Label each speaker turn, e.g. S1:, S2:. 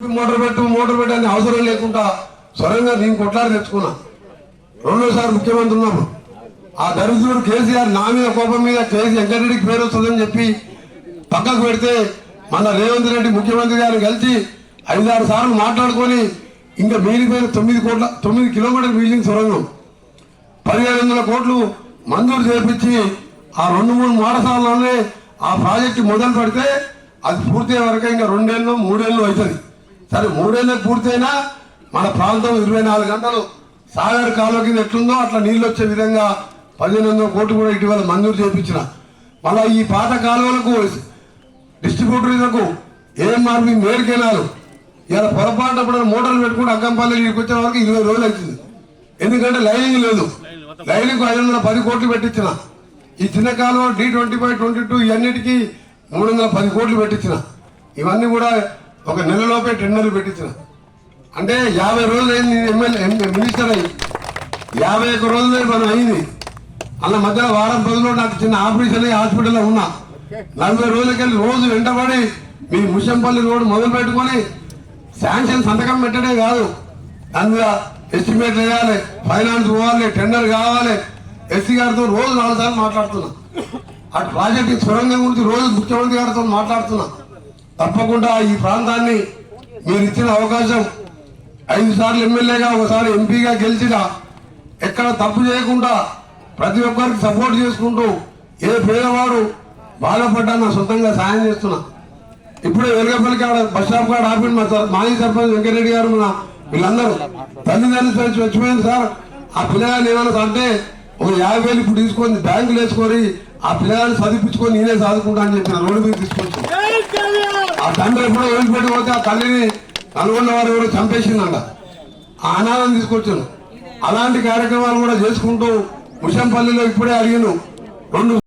S1: Motor పెట్టు motor పెట్టని అవసరం లేకుండా స్వరంగా నేను కొట్లాడి తెచ్చుకున్నా. రెండోసారి ముఖ్యమంత్రి ఉన్నాము ఆ దరిద్రుడు కేసీఆర్ నా మీద కోపం మీద కేసీ వెంకటరెడ్డికి పేరు వస్తుందని చెప్పి పక్కకు పెడితే మన రేవంత్ రెడ్డి ముఖ్యమంత్రి గారు కలిసి ఐదారు సార్లు మాట్లాడుకొని ఇంకా మిగిలిపోయిన తొమ్మిది కోట్ల తొమ్మిది కిలోమీటర్ బిల్డింగ్ సొరంగం. పదిహేడు వందల కోట్లు మంజూరు చేపించి ఆ రెండు మూడు మాడసాలలోనే ఆ ప్రాజెక్టు మొదలు పెడితే అది పూర్తయ్యే వరకు ఇంకా రెండేళ్ళు మూడేళ్ళు అవుతుంది. సరే మూడేళ్ళకి పూర్తయినా మన ప్రాంతం ఇరవై నాలుగు గంటలు. సాగర్ కాలువ కింద ఎట్లుందో అట్లా నీళ్ళు వచ్చే విధంగా పదిహేను వందల కోట్లు కూడా ఇటీవల మంజూరు చేపించిన మళ్ళీ ఈ పాత కాలువలకు డిస్ట్రిబ్యూటర్లకు ఏఎంఆర్పి మేరకెనాలు ఇలా పొరపాటు అప్పుడు మోటార్లు పెట్టుకుంటే అగ్గంపల్లికి ఇక్కడికి వచ్చే వరకు ఇరవై రోజులు అవుతుంది ఎందుకంటే లైనింగ్ లేదు. లైనింగ్ ఐదు వందల పది కోట్లు పెట్టించిన. ఈ చిన్న కాలువ D twenty five twenty two ఇవన్నిటికీ మూడు వందల పది కోట్లు పెట్టించిన. ఇవన్నీ కూడా ఒక నెలలోపే టెండర్లు పెట్టించిన. అంటే యాభై రోజులు అయింది ఎమ్మెల్యే మినిస్టర్ అయ్యి. యాభై ఒక్క రోజులు మనం అయింది. అలా మధ్యలో వారం రోజుల్లో నాకు చిన్న ఆపరేషన్ అయ్యి హాస్పిటల్లో ఉన్నా. నలభై రోజులకెళ్ళి రోజు వెంటబడి మీ ముషంపల్లి రోడ్డు మొదలు పెట్టుకొని శాంక్షన్ సంతకం పెట్టడే కాదు. అందులో ఎస్టిమేట్ వేయాలి ఫైనాన్స్ పోవాలి టెండర్ కావాలి. ఎస్సీ గారితో రోజు నాలుగు సార్లు మాట్లాడుతున్నా. అటు ప్రాజెక్ట్ సొరంగం గురించి రోజు ముఖ్యమంత్రి గారితో మాట్లాడుతున్నా. తప్పకుండా ఈ ప్రాంతాన్ని మీరు ఇచ్చిన అవకాశం ఐదు సార్లు ఎమ్మెల్యేగా ఒకసారి ఎంపీగా గెలిచిన ఎక్కడ తప్పు చేయకుండా ప్రతి ఒక్కరికి సపోర్ట్ చేసుకుంటూ ఏ పేదవాడు బాధపడ్డా నా సొంతంగా సాయం చేస్తున్నా. ఇప్పుడే వెలగపల్లికి ఆడ బస్ స్టాప్ కాడ ఆపి మా సర్- మాజీ సర్పంచ్ వెంకటరెడ్డి గారు మన వీళ్ళందరూ తల్లిదండ్రులు చచ్చిపోయింది సార్. ఆ పిల్లగాన్ని ఏమన్నా అంటే ఒక యాభై వేలు ఇప్పుడు తీసుకొని బ్యాంకులు వేసుకొని ఆ పిల్లగాన్ని చదివించుకొని నేనే చదువుకుంటా అని చెప్పిన రోడ్డు మీద తీసుకొచ్చాను తండ్రి ఎప్పుడో వదిలిపెట్టి పోతే ఆ తల్లిని నల్గొండ వారు కూడా చంపేసిందంట. ఆ అనాథం తీసుకొచ్చాను అలాంటి కార్యక్రమాలు కూడా చేసుకుంటూ ముషంపల్లిలో ఇప్పుడే అడిగాను. రెండు